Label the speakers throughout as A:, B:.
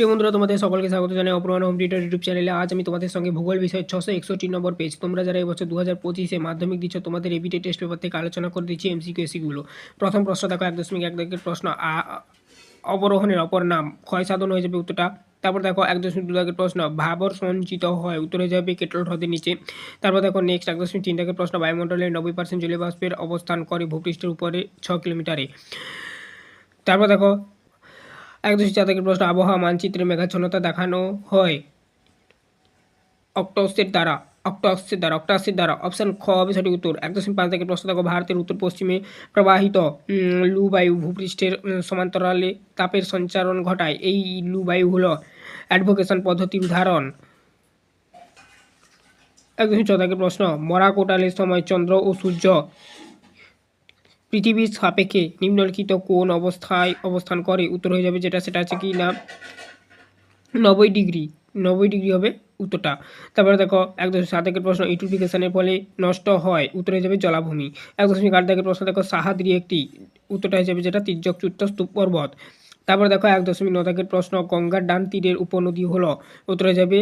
A: প্রিয় বন্ধুরা, তোমাদের সকলকে স্বাগত জানাই অপরান হোম থিয়েটার ইউটিউব চ্যানেলে। আজ আমি তোমাদের সঙ্গে ভূগোল বিষয়ের ছশো একষট্টি নম্বর পেজ তোমরা যারা এবছর দু হাজার পঁচিশে মাধ্যমিক দিচ্ছ, তোমাদের এবিটে টেস্ট পেপার থেকে আলোচনা করে দিচ্ছি এমসিকিউ এসিগুলো প্রথম প্রশ্ন দেখো, এক দশমিক এক দাগের প্রশ্ন। অবরোহণের অপর নাম ক্ষয় সাধন হয়ে যাবে উত্তরটা। তারপর দেখো, এক দশমিক দু দাগের প্রশ্ন, ভাবর সঞ্চিত হয়, উত্তরে যাবে কেটল হ্রদের নিচে। তারপর দেখো নেক্সট এক দশমিক তিন দাগের প্রশ্ন, বায়ুমণ্ডলের নব্বই পার্সেন্ট জলীয়বাষ্পের অবস্থান করে ভূপৃষ্ঠের উপরে ছ কিলোমিটারে। তারপর দেখো এক দশমিক চার দাগের প্রশ্ন আবহাওয়া মানচিত্রে মেঘাচ্ছন্নতা দেখানো হয়। অক্টোসের দ্বারা অক্টোসের দ্বারা অক্টাসের দ্বারা অপশন খ হবে সঠিক উত্তর। এক দশমিক পাঁচ থেকে প্রশ্ন দেখো ভারতের উত্তর পশ্চিমে প্রবাহিত উম, লু বায়ু ভূপৃষ্ঠের সমান্তরালে তাপের সঞ্চারণ ঘটায়। এই লু বায়ু হলো অ্যাডভোকেশন পদ্ধতির উদাহরণ। এক দশমিক ছ থেকে প্রশ্ন মরা কোটালের সময় চন্দ্র ও সূর্য পৃথিবীর সাপেক্ষে নিম্নলিখিত কোন অবস্থায় অবস্থান করে? উত্তর হয়ে যাবে যেটা, সেটা আছে কি না, নব্বই ডিগ্রি। নব্বই ডিগ্রি হবে উত্তরটা। তারপরে দেখো, এক দশমিক সাত একের প্রশ্ন ইউটিফিকেশনের ফলে নষ্ট হয়। উত্তর হয়ে যাবে জলাভূমি। এক দশমিক আট একের প্রশ্ন, দেখো, সাহাদ্রি একটি। উত্তরটা হয়ে যাবে যেটা চুত্ত স্তূপ পর্বত। তারপর দেখো এক দশমিক ন প্রশ্ন, গঙ্গার ডান তীরের উপনদী হলো। উত্তরে যাবে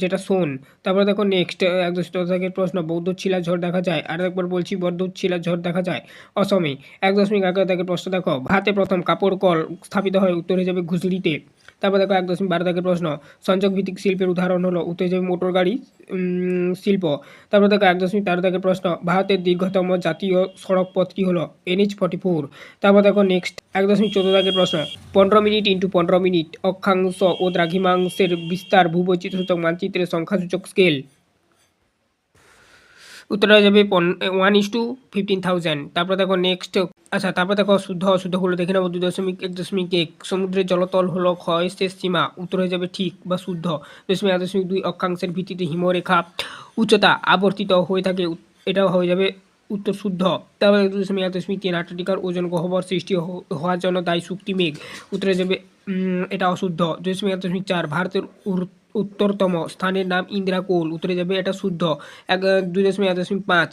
A: যেটা সোন। তারপর দেখো নেক্সট এক দশমিক ন প্রশ্ন, বৌদ্ধ ছিলা ঝড় দেখা যায়। আর একবার বলছি, বৌদ্ধ ছিলা ঝড় দেখা যায়। অসমে, এক দশমিক এগারো দাগের প্রশ্ন দেখো হাতে প্রথম কাপড় কল স্থাপিত হয়, উত্তরে যাবে ঘুষড়িতে তারপর দেখো এক দশমিক বারো দাগের প্রশ্ন, সংযোগ ভিত্তিক শিল্পের উদাহরণ হলো উত্তেজক মোটর গাড়ি শিল্প। তারপর দেখো এক দশমিক তেরো দাগের প্রশ্ন, ভারতের দীর্ঘতম জাতীয় সড়ক পথটি হলো এনএইচ ফর্টি ফোর তারপর দেখো নেক্সট এক দশমিক চোদ্দ দাগের প্রশ্ন, পনেরো মিনিট ইন্টু পনেরো মিনিট অক্ষাংশ ও দ্রাঘিমাংশের বিস্তার ভূবৈচিত্র্যসূচক মানচিত্রের সংখ্যাসূচক স্কেল উত্তরটা হয়ে যাবে one is two fifteen thousand তারপর দেখো নেক্সট আচ্ছা তারপর দেখো শুদ্ধ অশুদ্ধগুলো দেখে নেব দুই দশমিক এক দশমিক এক। সমুদ্রের জলতল হলো ক্ষয় শেষ সীমা। উত্তর হয়ে যাবে ঠিক বা শুদ্ধ। দশমিক এক দশমিক দুই অক্ষাংশের ভিত্তিতে হিমরেখা উচ্চতা আবর্তিত হয়ে থাকে। এটাও হয়ে যাবে উত্তর শুদ্ধ। তারপরে দুই দশমিক এক দশমিক তিন। আটাটিকার ওজন গহ্বর সৃষ্টি হওয়ার জন্য দায়ী শক্তি মেঘ। উত্তরে যাবে এটা অশুদ্ধ। দুই দশমিক এক দশমিক চার। ভারতের উত্তরতম স্থানের নাম ইন্দিরাকোল উত্তরে যাবে এটা শুদ্ধ। এক, দুই দশমিক এক দশমিক পাঁচ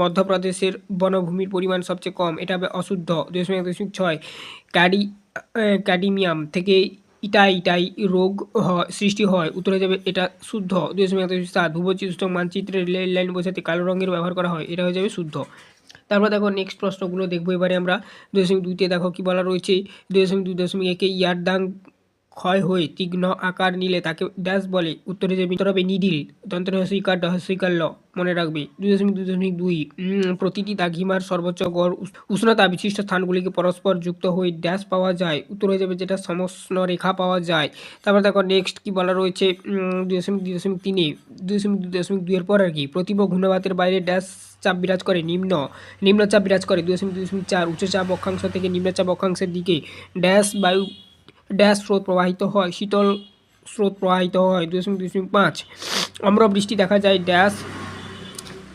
A: মধ্যপ্রদেশের বনভূমির পরিমাণ সবচেয়ে কম, এটা হবে অশুদ্ধ, দুই দশমিক এক দশমিক ছয়। ক্যাডি ক্যাডিমিয়াম থেকে ইটাই ইটাই রোগ সৃষ্টি হয়, উত্তরে যাবে এটা শুদ্ধ, দুই দশমিক এক দশমিক সাত। ভূবৈচিত্র মানচিত্রে রেল লাইন বোঝাতে কালো রঙের ব্যবহার করা হয়, এটা হয়ে যাবে শুদ্ধ। তারপর দেখো নেক্সট প্রশ্নগুলো দেখব, এবারে আমরা দুই দশমিক দুইতে দেখো কী বলা রয়েছে, দুই দশমিক দুই দশমিক একে ইয়ারদাং ক্ষয় হয়ে তীক্ষ্ণ আকার নিলে তাকে ড্যাশ বলে উত্তরে যে হবে নিডিল তন্ত্র হস্যিকার হস্যিকার ল, মনে রাখবে দুই দশমিক দুই দশমিক দুই প্রতিটি দাঘিমার সর্বোচ্চ গড় উষ্ণতা বিশিষ্ট স্থানগুলিকে পরস্পর যুক্ত হয়ে ড্যাশ পাওয়া যায়। উত্তর হয়ে যাবে যেটা সমষ্ণ রেখা পাওয়া যায়। তারপর দেখো নেক্সট কি বলা রয়েছে দুই দশমিক দুই দশমিক তিনে, দুই দশমিক দুই দশমিক দুইয়ের পর আর কি? প্রতিভ ঘূর্ণবাতের বাইরে ড্যাশ চাপ বিরাজ করে নিম্ন। নিম্নচাপ বিরাজ করে দুই দশমিক দুই দশমিক চার উচ্চচাপ অক্ষাংশ থেকে নিম্নচাপ অক্ষাংশের দিকে। ড্যাশ বায়ু ড্যাশ স্রোত প্রবাহিত হয়, শীতল স্রোত প্রবাহিত হয় দশমিক দশমিক পাঁচ। অম্র বৃষ্টি দেখা যায় ড্যাশ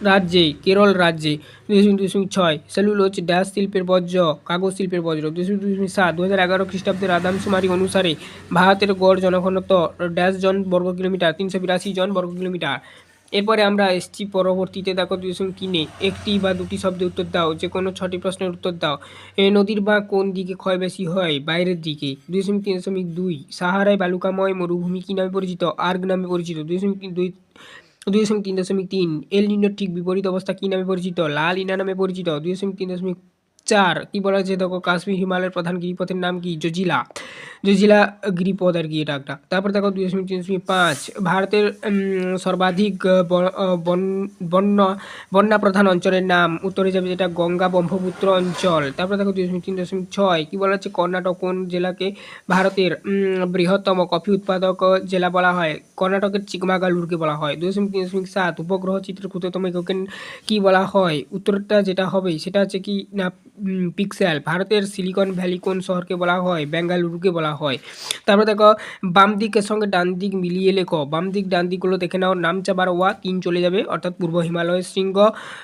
A: রাজ্যে, কেরল রাজ্যে দশমিক দশমিক ছয়। সেলুলোজ ড্যাশ শিল্পের বর্জ্য, কাগজ শিল্পের বজ্র দশমিক দশমিক সাত। দু হাজার এগারো খ্রিস্টাব্দের আদামশুমারি অনুসারে ভারতের গড় জনঘনত্ব ড্যাশ জন বর্গ কিলোমিটার, তিনশো বিরাশি জন বর্গ কিলোমিটার। এরপরে আমরা এসছি পরবর্তীতে, দেখো দশমিক তিনে একটি বা দুটি শব্দে উত্তর দাও, যে কোনো ছটি প্রশ্নের উত্তর দাও। নদীর বা কোন দিকে ক্ষয় বেশি হয়? বাইরের দিকে। দুই দশমিক তিন দশমিক দুই। সাহারায় বালুকাময় মরুভূমি কী নামে পরিচিত? আর্গ নামে পরিচিত। দুই দশমিক দুই দুই দশমিক তিন দশমিক তিন। এল নিনোর ঠিক বিপরীত অবস্থা কী নামে পরিচিত? লাল ইনা নামে পরিচিত। দুই দশমিক তিন দশমিক চার, কি বলা হয়েছে দেখো? কাশ্মীর হিমালয়ের প্রধান গিরিপথের নাম কি? জজিলা। জজিলা গিরিপথ আর কি এটা একটা। তারপর দেখো দুই দশমিক তিন দশমিক পাঁচ, ভারতের সর্বাধিক বন্য, বন্যা প্রধান অঞ্চলের নাম। উত্তরে যাবে যেটা গঙ্গা ব্রহ্মপুত্র অঞ্চল। তারপর দেখো দুই দশমিক তিন দশমিক ছয়, কি বলা হচ্ছে? কর্ণাটক কোন জেলাকে ভারতের বৃহত্তম কফি উৎপাদক জেলা বলা হয়? কর্ণাটকের চিকমাগালুরকে বলা হয়। দুই দশমিক তিন দশমিক সাত, উপগ্রহ চিত্রের ক্ষুদ্রতম এককে কি বলা হয়? উত্তরটা যেটা হবে সেটা হচ্ছে কি না পিক্সেল ভারতের সিলিকন ভ্যালি কোন শহরকে বলা হয়? বেঙ্গালুরুকে বলা হয়। তারপর দেখো বাম দিকের সঙ্গে ডান দিক মিলিয়ে লেখো। বাম দিক ডান দিকগুলো দেখে নাও। নামচাবার ওয়া, তিন চলে যাবে, অর্থাৎ পূর্ব হিমালয়ের শৃঙ্গ।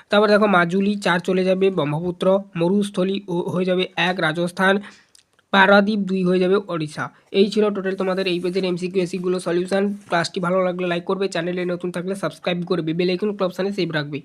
A: তারপর দেখো, মাজুলি, চার চলে যাবে, ব্রহ্মপুত্র। মরুস্থলী হয়ে যাবে এক, রাজস্থান। পারাদ্বীপ দুই হয়ে যাবে ওড়িশা। এই ছিল টোটাল তোমাদের এই পেজের এমসিকিউ এসিগুলো সলিউশন ক্লাসটি ভালো লাগলে লাইক করবে চ্যানেলে নতুন থাকলে সাবস্ক্রাইব করবে। বেল আইকন অপশানে সেভ রাখবে।